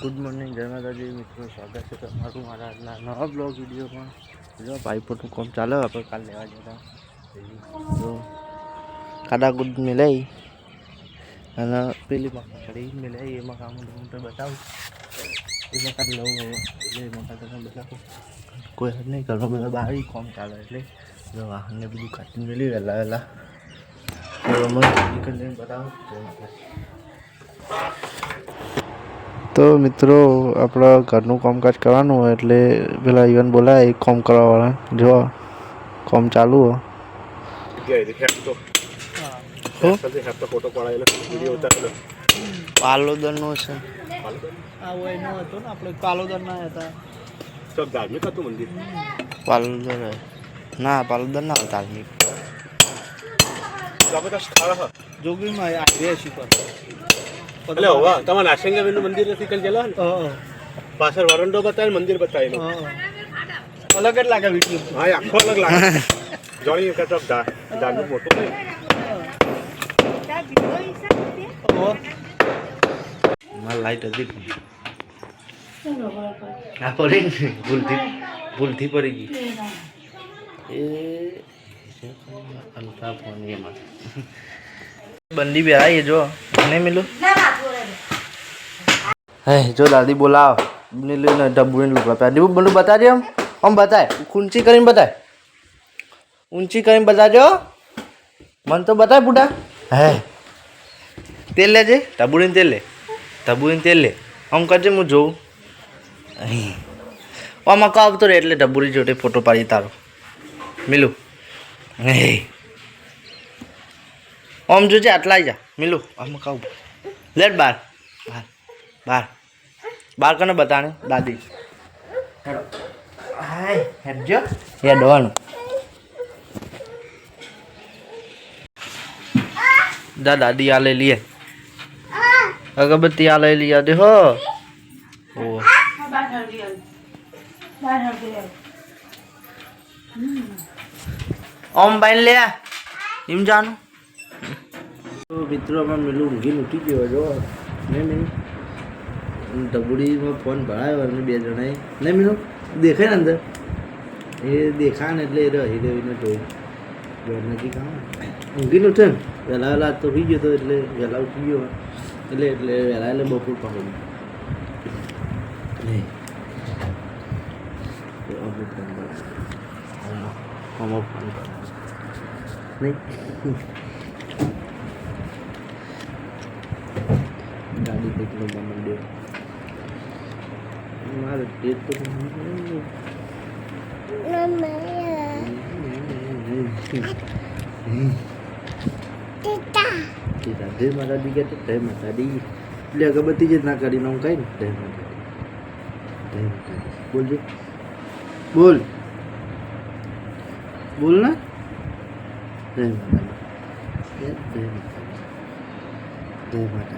Good morning, જય માતાજી. મિત્રો, સ્વાગત છે તમારું મારા આજના નવા બ્લોગ વિડીયોમાં. જો પાઇપોટનું કામ ચાલે, આપણે કાલ લેવા જતા. તો કાદાકુદ મિલાઈ. અને પેલી મકા કરી મિલાઈ, એમાં કામ હું તમને બતાવું. એ મકા લઉં એટલે એ મકા તમને બતાવું. કોઈ હદ નહીં, ઘરમાં બધા બહાર કામ ચાલે એટલે. જો, વાહનને બધું કાઢીને મેળવી વહેલા વહેલા. તો અમે નીકળીને બતાવું. તો મિત્રો આપણા ઘરનું કામકાજ કરવાનું હોય એટલે પેલા ઈવન બોલાય કોમ કરવાવાળા. જો કોમ ચાલુ હો. પાલોદરનો છે. પાલોદર ના પાલોદર. ના ધાર્મિક. જબરદસ્ત જોગીમાં આઈડિયા શીખવા એટલે હોવા તમારે નાશંગા મંદિર નથી કઈ ગયેલા પાછળ વરંડો બતાવે મંદિર બતાવે અલગ જ લાગે વીડિયો હા આખો અલગ લાગે. જોણી કે તો ધાર્મિક મોટું મારી લાઈટ હતી. આ પડી ભૂલથી ભૂલથી પડી ગઈ. એ હલકા ફોન એમાં. બંદી બેરાઈ જો. મને મિલું. હે જો દાદી બોલાવ. ને લઈને ડબ્બુને લુકડા પહેરી દીધું બંદુ બતાજે આમ? આમ બતાય. ઊંચી કરીને બતાય. ઊંચી કરીને બતાજો મન તો બતાય બુડા હે. તેલ લેજે. ટબુડીને તેલ લે. ટબુડીને તેલ લે. આમ કરજે હું જોઉં. આમાં કા આવતો રે એટલે ટબુડી જોડે ફોટો પાડી તારો. મિલું. હે. આમ જોજે આટલા આવી જા. મિલું આમાં કાવ લેટ બાર. બાર. બાર બાર કને બતાને દાદી હેડો હાય હેડજો હેડવાનું दा दादी आ ले लिए अगरबत्ती आ ले लिया देखो ओ ઓમ બાઈન લે એમ જાનું તો મિત્રો અમે મિલું ઊંઘીને ઉઠી ગયો જો ને મિનુ ડબુડીમાં ફોન ભરાયો અને બે જણાએ. ને મીનો, દેખાય ને અંદર? એ દેખા ને એટલે એ રહી રહીને જોઈ. ઘર નથી આવે ઊંઘીને ઉઠે વહેલા વહેલા તો ઉઠી ગયો તો એટલે વહેલા ઉઠી ગયો. એટલે એટલે વહેલા એટલે બપોર પાડું નહીં. ફોન નહીં. ગાડી કેટલો મંડ્યો. mahal itu mama ya kita kita deh mata tiga tuh deh mata di dia kau beti jadi nak kari nongkain deh mata deh mata bul deh bul bul na deh mata deh mata deh mata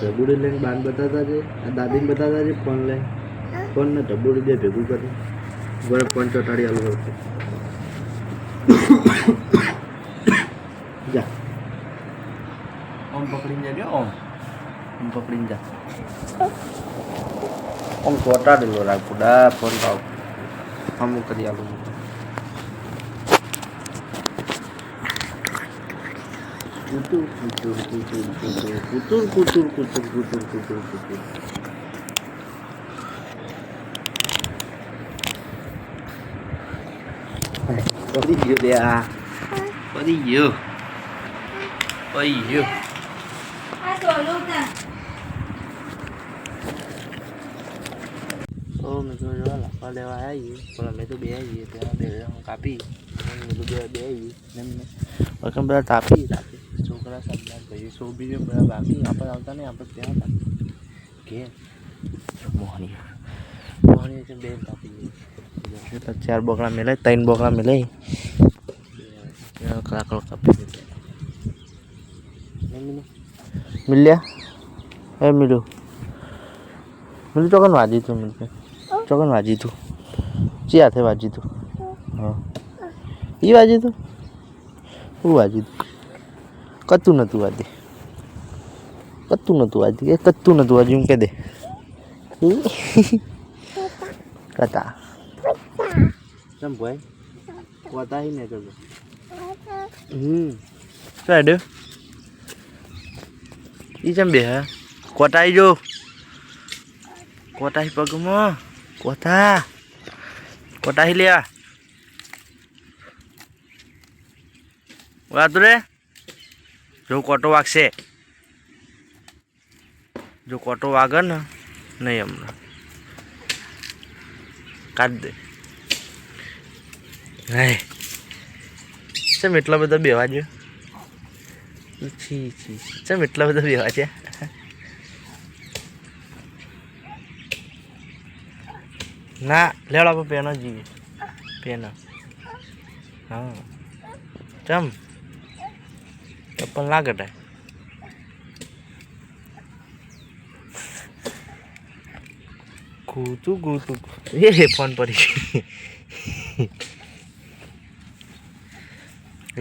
Dhabudi લઈને બાન બતાવતા છે? આ દાદીને બતાવતા છે? Phone લઈને? Phone ને ઢબુડી દે ભેગું કરી. બરાબર ફોન ચોટાડી આલું વખતે જા. ઓમ પકડીને જાજો ઓમ. ઓમ પકડીને જા. ઓમ ચોટાડેલો રાખ. પુડા ફોન પાવ અમુક કરી આલું કુતુર કુતુર કુતુર કુતુર કુતુર કુતુર કુતુર કુતુર કુતુર કુતુર પડી ગયો બે આ પડી ગયો પડી ગયો ઓ મિત્રો જો લાકડા લેવા આવીએ પણ અમે તો બે આવીએ ત્યાં બે જણ કાપી અને બધું બે બે આવીએ એમને વખત બધા તાપી તાપી છોકરા સાંભળ્યા ભાઈ સોબીને બધા બાકી આપણે આવતા નહીં આપણે ત્યાં હતા. કે? મોહની મોહની છે બે કાપી ચાર બોકડા મેલે ત્રણ બોકડા મેલે. કાકડો કાપી મિલ્યા? એ મિલું. મિલું ચોકન વાજી તું મિલ. ચોકન વાજી તું. ચી હાથે વાજી તું? હા. ઈ વાજી તું? હું વાજી તું? કતું નહોતું વાજી કતું નહોતું વાજી એ કતું નહોતું વાજી એમ કે દે. કતા. ચમ ભાઈ? કોતા હી ને ચલો હમ. હેડ્યો ઈ ચમ બે હા? કોટાઈ જો કોટાઈ પગમાં? કોતા કોટાઈ લ્યા? વાત રે? જો કોટો વાગશે. જો કોટો વાગે ને, નહીં હમણાં કાઢ દે. નહીં ચમ એટલા બધા બેવા છે, છી છી. ચમ એટલા બધા બેવા છે ના લેવડા પર પેનો જીવે. પેનો. હા. ચમ. ચપ્પલ ના. કટાય ગૂતું ગૂતું એ ફોન પડી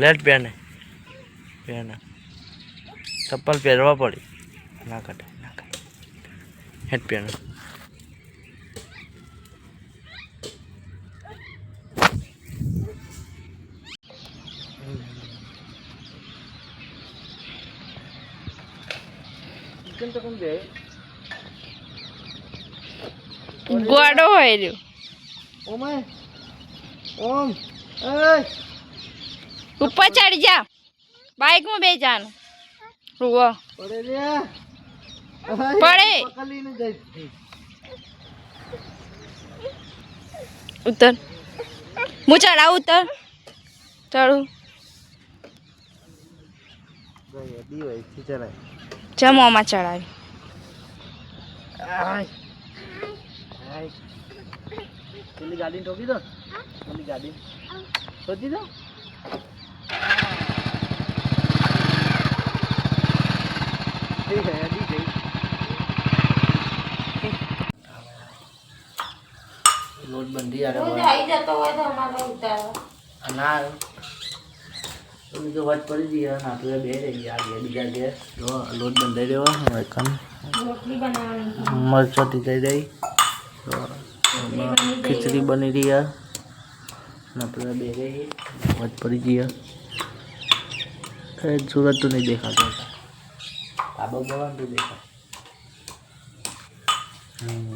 લેટ પેને પહેને ચપ્પલ પહેરવા પડી. ના કટાય ના કટાય હેટ પેને રહ્યો. ઓમ? એ ઓમ? એ ઉપર ચડી જા. બાઇકમાં બે જાનું રૂવો પડે ઉતર. હું ચડાવું ઉતર. ચડું. ચલાય જા મોંમાં ચડાવી. આય. આય. પેલી ગાડી ઠોકી દો. પેલી ગાડી. ઠોકી દો. લોટ બંધી આરે જતો હોય તો અમારે ઉતારો ના તમે તો વાત પડી જઈએ અને આપણે બે રહી ગયા બે બીજા બે. જો લોટ બંધાઈ રહ્યો હવે કમ રોટલી બનાવવાની મરચો ટીકાઈ રહી તો એમાં ખીચડી બની રહી છે અને આપણે બે રહી. વાત પડી જઈએ એ સુરત તો નહીં દેખાતો. આબા બવા તો દેખાય. હમ.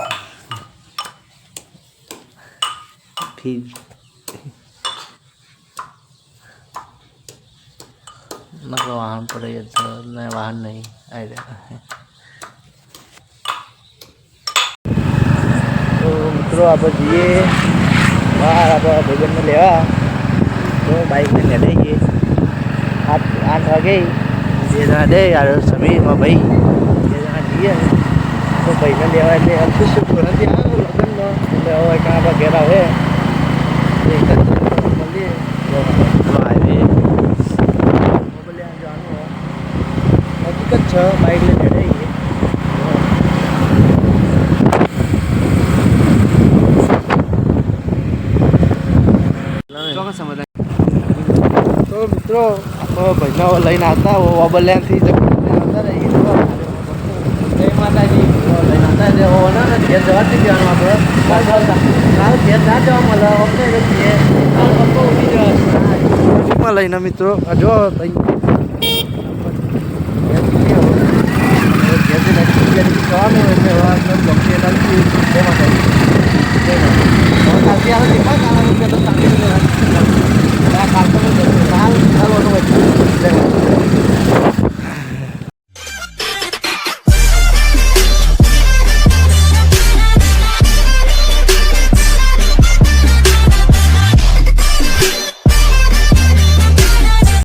નકર વાહન તો ને વાહન નહીં આવી રહ્યા તો મિત્રો, આપણે જઈએ. બહાર આપણા ભોજનને લેવા. તો બાઇકને લે લઈ જઈએ. આઠ આઠ વાગે. બે જણા દે યાર સમીરમાં ભાઈ. બે જણા જઈએ. તો ભાઈને લેવા એટલે અંકુશ નથી. આવ્યો લગ્નમાં. એટલે હવે કાં આપણા ઘેર આવે. એક જ મળીએ તો હાઈવે મોબાઈલ જવાનું હોય હકીકત છે બાઈક લઈને જઈએ તો મિત્રો ભાઈનો લઈને આવતા ઓબલ્યાથી આવતા જય માતાજી. લઈને આવતા ઓના ઘેર જવા જ જવાનું આપણે. કાલ ઘેર ના જવા મળે અમને ઘેર લઈને મિત્રો Acabamos de quedar con quien al tema. Con las vías de Tijuana, ahora nos